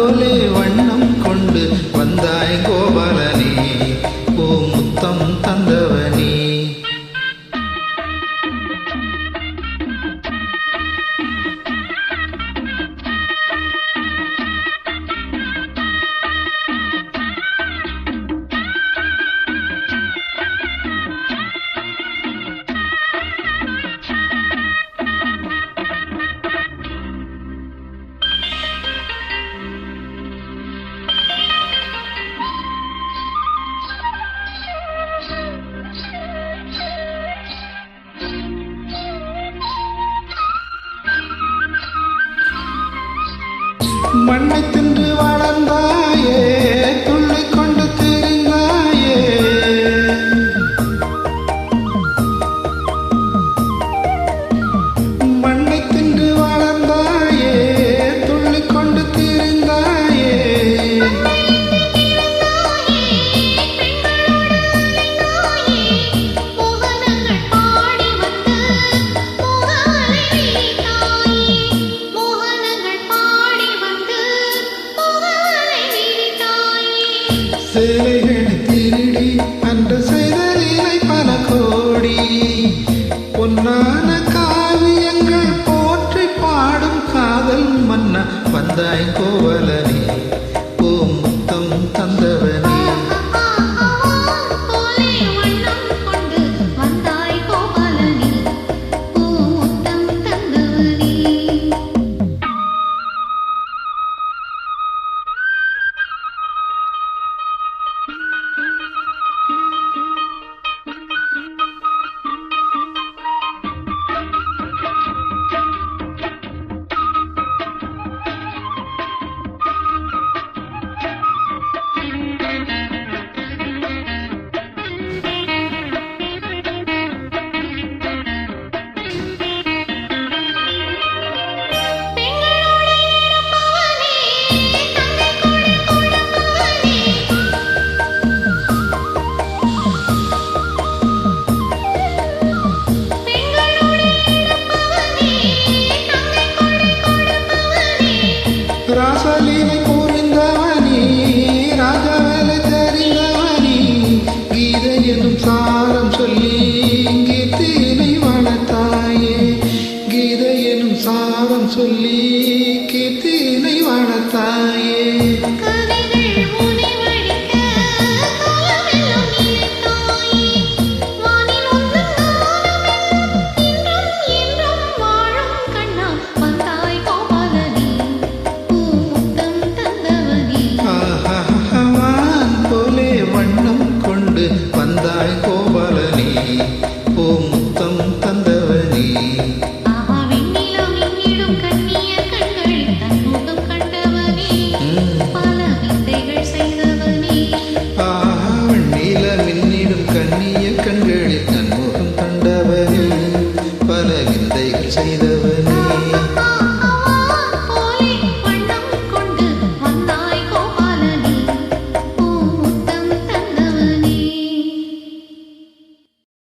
Yo le மண்ணை தின்று வாழ சேலைகளை திருடி அன்று சிதறிலை பல கோடி. பொன்னான காவியங்கள் போற்றி பாடும் காதல் மன்ன வந்தாய் கோவ Thank you.